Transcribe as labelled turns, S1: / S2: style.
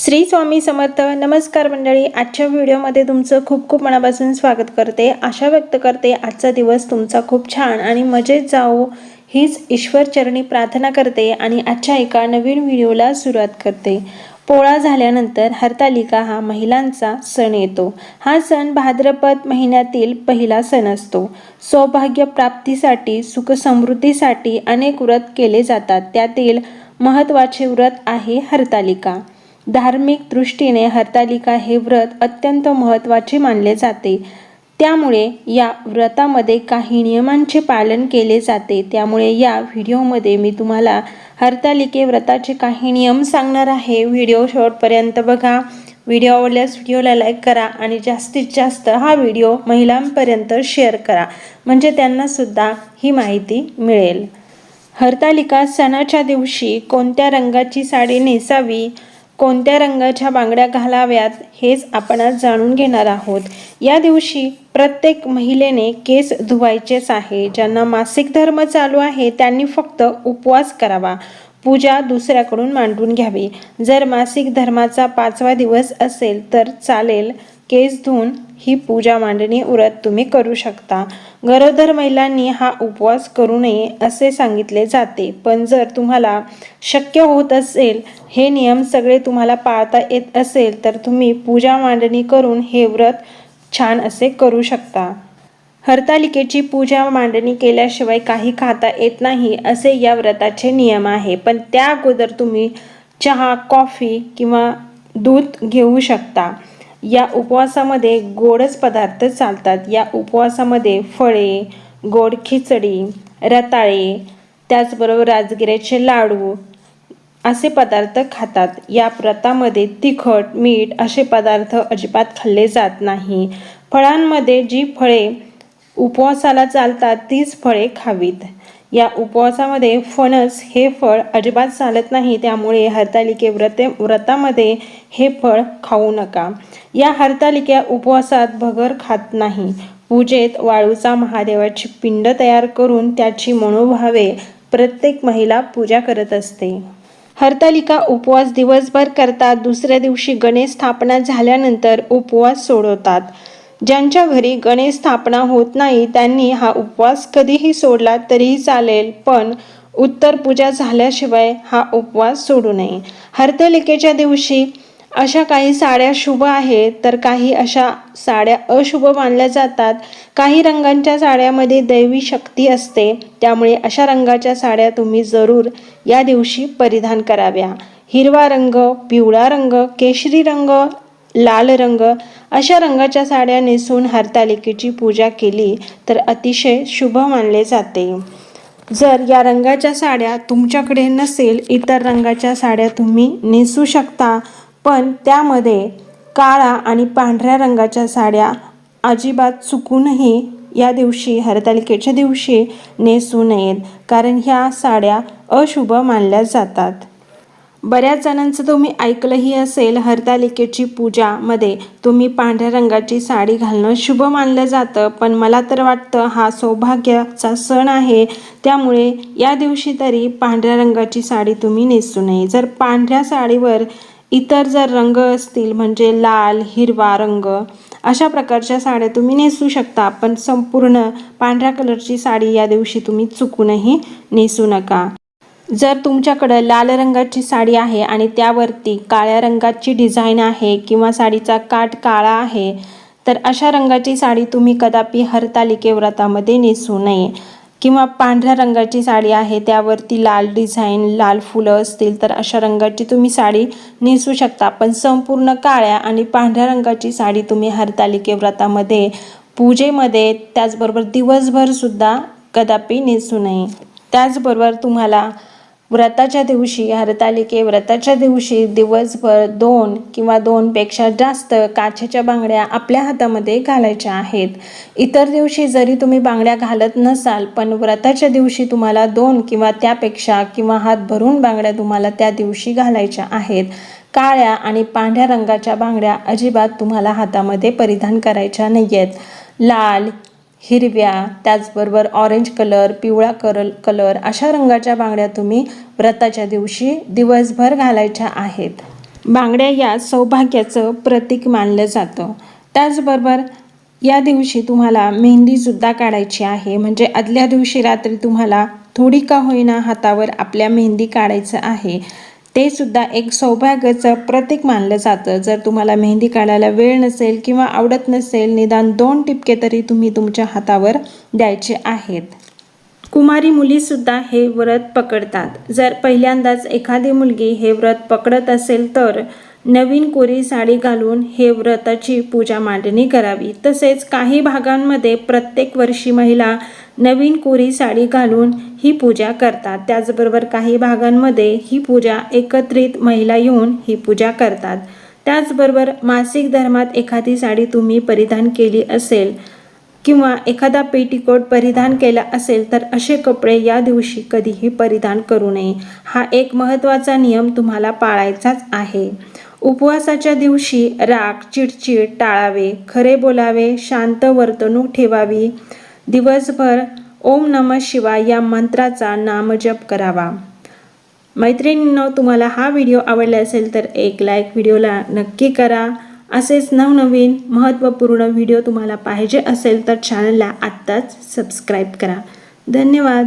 S1: श्री स्वामी समर्थ नमस्कार मंडळी. आजच्या व्हिडिओमध्ये तुमचं खूप खूप मनापासून स्वागत करते. आशा व्यक्त करते आजचा दिवस तुमचा खूप छान आणि मजेत जाओ हीच ईश्वरचरणी प्रार्थना करते आणि आजच्या एका नवीन व्हिडिओला सुरुवात करते. पोळा झाल्यानंतर हरतालिका हा महिलांचा सण येतो. हा सण भाद्रपद महिन्यातील पहिला सण असतो. सौभाग्य प्राप्तीसाठी सुख समृद्धीसाठी अनेक व्रत केले जातात. त्यातील महत्त्वाचे व्रत आहे हरतालिका. धार्मिक दृष्टीने हरतालिका हे व्रत अत्यंत महत्त्वाचे मानले जाते. त्यामुळे या व्रतामध्ये काही नियमांचे पालन केले जाते. त्यामुळे या व्हिडिओमध्ये मी तुम्हाला हरतालिके व्रताचे काही नियम सांगणार आहे. व्हिडिओ शेवटपर्यंत बघा. व्हिडिओ आवडल्यास व्हिडिओला लाईक करा आणि जास्तीत जास्त हा व्हिडिओ महिलांपर्यंत शेअर करा. म्हणजे त्यांनासुद्धा ही माहिती मिळेल. हरतालिका सणाच्या दिवशी कोणत्या रंगाची साडी नेसावी? कोणत्या रंगाच्या बांगड्या घालाव्यात हेच आपण आज जाणून घेणार आहोत. या दिवशी प्रत्येक महिलेने केस धुवायचेच आहे. ज्यांना मासिक धर्म चालू आहे त्यांनी फक्त उपवास करावा. पूजा दुसऱ्याकडून मांडून घ्यावी. जर मासिक धर्माचा पाचवा दिवस असेल तर चालेल. केस धुवून ही पूजा मांडणी उरत तुम्ही करू शकता. गरोदर महिलांनी हा उपवास करू नये असे सांगितले जाते. पण जर तुम्हाला शक्य होत असेल हे नियम सगळे तुम्हाला पाळता येत असेल तर तुम्ही पूजा मांडणी करून हे व्रत छान असे करू शकता. हरतालिकेची पूजा मांडणी केल्याशिवाय काही खाता येत नाही असे या व्रताचे नियम आहे. पण त्या अगोदर तुम्ही चहा कॉफी किंवा दूध घेऊ शकता. या उपवासामध्ये गोडच पदार्थ चालतात. या उपवासामध्ये फळे गोड खिचडी रताळे त्याचबरोबर राजगिऱ्याचे लाडू असे पदार्थ खातात. या व्रतामध्ये तिखट मीठ असे पदार्थ अजिबात खाल्ले जात नाही. फळांमध्ये जी फळे उपवासाला चालतात तीच फळे खावीत. या उपवासामध्ये फणस हे फळ अजिबात चालत नाही त्यामुळे हरतालिके व्रते व्रतामध्ये हे फळ खाऊ नका. या हरतालिका उपवासात भगर खात नाही. पूजेत वाळूचा महादेवाची पिंड तयार करून त्याची मनोभावे प्रत्येक महिला पूजा करत असते. हरतालिका उपवास दिवसभर करतात दुसऱ्या दिवशी गणेश स्थापना झाल्यानंतर उपवास सोडवतात. ज्यांच्या घरी गणेश स्थापना होत नाही त्यांनी हा उपवास कधीही सोडला तरीही चालेल पण उत्तर पूजा झाल्याशिवाय हा उपवास सोडू नये. हरतलिकेच्या दिवशी अशा काही साड्या शुभ आहेत तर काही अशा साड्या अशुभ मानल्या जातात. काही रंगांच्या साड्यामध्ये दैवी शक्ती असते त्यामुळे अशा रंगाच्या साड्या तुम्ही जरूर या दिवशी परिधान कराव्या. हिरवा रंग पिवळा रंग केशरी रंग लाल रंग. अशा रंगाच्या साड्या नेसून हरतालिकेची पूजा केली तर अतिशय शुभ मानले जाते. जर या रंगाच्या साड्या तुमच्याकडे नसेल इतर रंगाच्या साड्या तुम्ही नेसू शकता. पण त्यामध्ये काळा आणि पांढऱ्या रंगाच्या साड्या अजिबात चुकूनही या दिवशी हरतालिकेच्या दिवशी नेसू नयेत कारण ह्या साड्या अशुभ मानल्या जातात. बऱ्याच जणांचं तुम्ही ऐकलंही असेल हरतालिकेची पूजामध्ये तुम्ही पांढऱ्या रंगाची साडी घालणं शुभ मानलं जातं. पण मला तर वाटतं हा सौभाग्याचा सण आहे. त्यामुळे या दिवशी तरी पांढऱ्या रंगाची साडी तुम्ही नेसू नये. जर पांढऱ्या साडीवर इतर जर रंग असतील म्हणजे लाल हिरवा रंग अशा प्रकारच्या साड्या तुम्ही नेसू शकता. पण संपूर्ण पांढऱ्या कलरची साडी या दिवशी तुम्ही चुकूनही नेसू नका. जर तुमच्याकडं लाल रंगाची साडी आहे आणि त्यावरती काळ्या रंगाची डिझाईन आहे किंवा साडीचा काठ काळा आहे तर अशा रंगाची साडी तुम्ही कदापि हरतालिके व्रतामध्ये नेसू नये. किंवा पांढऱ्या रंगाची साडी आहे त्यावरती लाल डिझाईन लाल फुलं असतील तर अशा रंगाची तुम्ही साडी नेसू शकता. पण संपूर्ण काळ्या आणि पांढऱ्या रंगाची साडी तुम्ही हरतालिके व्रतामध्ये पूजेमध्ये त्याचबरोबर दिवसभरसुद्धा कदापि नेसू नये. त्याचबरोबर तुम्हाला व्रताच्या दिवशी हरतालिके व्रताच्या दिवशी दिवसभर दोन किंवा दोनपेक्षा जास्त काचेच्या बांगड्या आपल्या हातामध्ये घालायच्या आहेत. इतर दिवशी जरी तुम्ही बांगड्या घालत नसाल पण व्रताच्या दिवशी तुम्हाला दोन किंवा त्यापेक्षा किंवा हात भरून बांगड्या तुम्हाला त्या दिवशी घालायच्या आहेत. काळ्या आणि पांढऱ्या रंगाच्या बांगड्या अजिबात तुम्हाला हातामध्ये परिधान करायच्या नाही आहेत लाल हिरव्या त्याचबरोबर ऑरेंज कलर पिवळा करल कलर अशा रंगाच्या बांगड्या तुम्ही व्रताच्या दिवशी दिवसभर घालायच्या आहेत. बांगड्या या सौभाग्याचं प्रतीक मानलं जातं. त्याचबरोबर या दिवशी तुम्हाला मेहंदीसुद्धा काढायची आहे. म्हणजे आदल्या दिवशी रात्री तुम्हाला थोडी का होईना हातावर आपल्या मेहंदी काढायचं आहे. ते सुद्धा एक सौभाग्याचं प्रतीक मानलं जातं. जर तुम्हाला मेहंदी काढायला वेळ नसेल किंवा आवडत नसेल निदान दोन टिपके तरी तुम्ही तुमच्या हातावर द्यायचे आहेत. कुमारी मुलीसुद्धा हे व्रत पकडतात. जर पहिल्यांदाच एखादी मुलगी हे व्रत पकडत असेल तर नवीन कोरी साडी घालून हे व्रताची पूजा मांडणी करावी. तसेच काही भागांमध्ये प्रत्येक वर्षी महिला नवीन कोरी साडी घालून ही पूजा करतात. त्याचबरोबर काही भागांमध्ये ही पूजा एकत्रित महिला येऊन ही पूजा करतात. त्याचबरोबर मासिक धर्मात एखादी साडी तुम्ही परिधान केली असेल किंवा एखादा पेटीकोट परिधान केला असेल तर असे कपडे या दिवशी कधीही परिधान करू नये. हा एक महत्त्वाचा नियम तुम्हाला पाळायचाच आहे. उपवासाच्या दिवशी राग चिडचिड टाळावे खरे बोलावे शांत वर्तणूक ठेवावी. दिवसभर ओम नम शिवाय या मंत्राचा नामजप करावा. मैत्रिणींनो तुम्हाला हा व्हिडिओ आवडला असेल तर एक लाईक व्हिडिओला नक्की करा. असेच नवनवीन महत्त्वपूर्ण व्हिडिओ तुम्हाला पाहिजे असेल तर चॅनलला आत्ताच सबस्क्राईब करा. धन्यवाद.